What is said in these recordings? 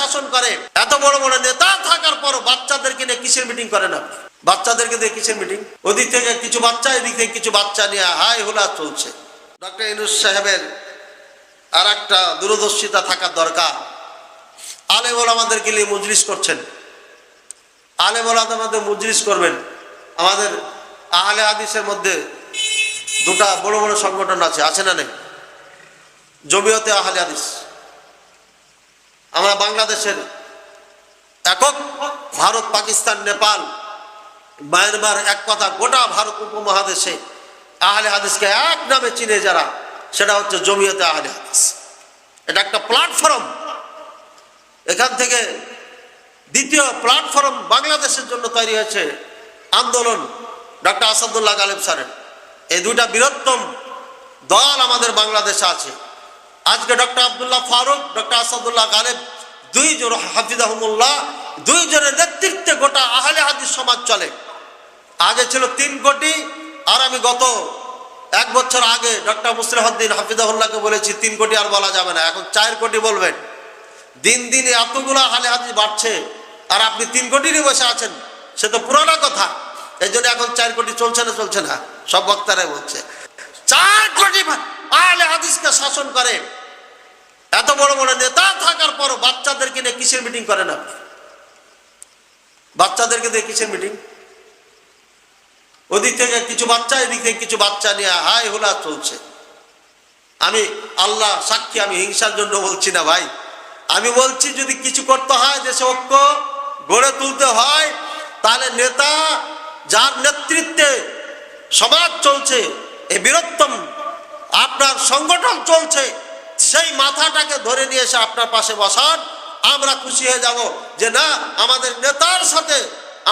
শাসন করে। এত বড় বড় নেতা থাকার পর বাচ্চাদেরকে নিয়ে কিসের মিটিং করে না বাচ্চাদেরকে দিয়ে কিসের মিটিং ওদিক থেকে কিছু বাচ্চা, এদিক থেকে কিছু বাচ্চা নিয়ে হাই হুলা চলছে। ডক্টর ইনুস সাহেবের আর একটা দূরদর্শিতা থাকার দরকার। আলে বলে আমাদেরকে নিয়ে মজলিস করছেন। আলে বলে আমাদের মজলিস করবেন। আমাদের আহলে হাদিসের মধ্যে দুটা বড় বড় সংগঠন আছে আছে না নেই? জমিয়তে আহলে হাদিস। আমরা বাংলাদেশের একক ভারত, পাকিস্তান, নেপাল, মায়ানমার এক কথা, গোটা ভারত উপমহাদেশে আহলে হাদিসকে এক নামে চিনে যারা, সেটা হচ্ছে জমিয়তে আহলে হাদিস। এটা একটা প্ল্যাটফর্ম এখান থেকে দ্বিতীয় প্ল্যাটফর্ম বাংলাদেশের জন্য তৈরি হয়েছে আন্দোলন, ডক্টর আসাদুল্লাহ গালেব স্যারের। এই দুইটা বৃহত্তম দল আমাদের বাংলাদেশে আছে। আজকে ডক্টর আবদুল্লাহ ফারুক, ডক্টর আসাদুল্লাহ গালেব, দুইজন হাফিজাহমুল্লাহ, দুইজনের নেতৃত্বে গোটা আহলে হাদিস সমাজ চলে। আগে ছিল তিন কোটি, আর আমি গত এক বছর আগে ডক্টর মুসলিহদ্দিন হাফিজাহুল্লাহকে বলেছি, তিন কোটি আর বলা যাবে না, এখন চার কোটি বলবেন। দিন দিন এতগুলো হালে হাদিস বাড়ছে, আর আপনি তিন কোটিরই বসে আছেন, সে তো পুরানা কথা। এই জন্য এখন চার কোটি চলছে না চলছে না, সব বক্তারাই বলছে। চার কোটি আহলে হাদিসকে শাসন করে। এত বড় বড় নেতা থাকার পর বাচ্চাদেরকে নিয়ে কিসের মিটিং করেন আপনি? বাচ্চাদেরকে দিয়ে কিসের মিটিং? ওদিক থেকে কিছু বাচ্চা, এদিক থেকে কিছু বাচ্চা নিয়ে হাই হুলা চলছে। আমি আল্লাহ সাক্ষী, আমি হিংসার জন্য বলছি না ভাই। আমি বলছি যদি কিছু করতে হয়, দেশে ঐক্য গড়ে তুলতে হয়, তাহলে নেতা যার নেতৃত্বে সমাজ চলছে এ বীরত্তম আপনার সংগঠন চলছে সেই মাথাটাকে ধরে নিয়ে এসে আপনার পাশে বসান। আমরা খুশি হয়ে যাব যে না, আমাদের নেতার সাথে,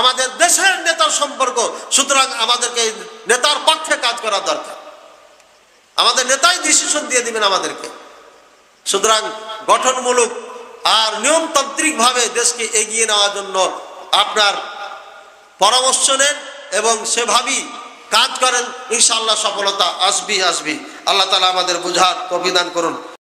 আমাদের দেশের নেতার সম্পর্ক, সুতরাং আমাদেরকে নেতার পক্ষে কাজ করা দরকার। আমাদের নেতাই ডিসিশন দিয়ে দিবেন আমাদেরকে। সুতরাং গঠনমূলক আর নিয়মতান্ত্রিকভাবে দেশকে এগিয়ে নেওয়ার জন্য আপনার পরামর্শ নেন এবং সেভাবেই কাজ করেন। ইনশাআল্লাহ সফলতা আসবি আসবি আল্লাহ তালা আমাদের বুঝার অভিদান করুন।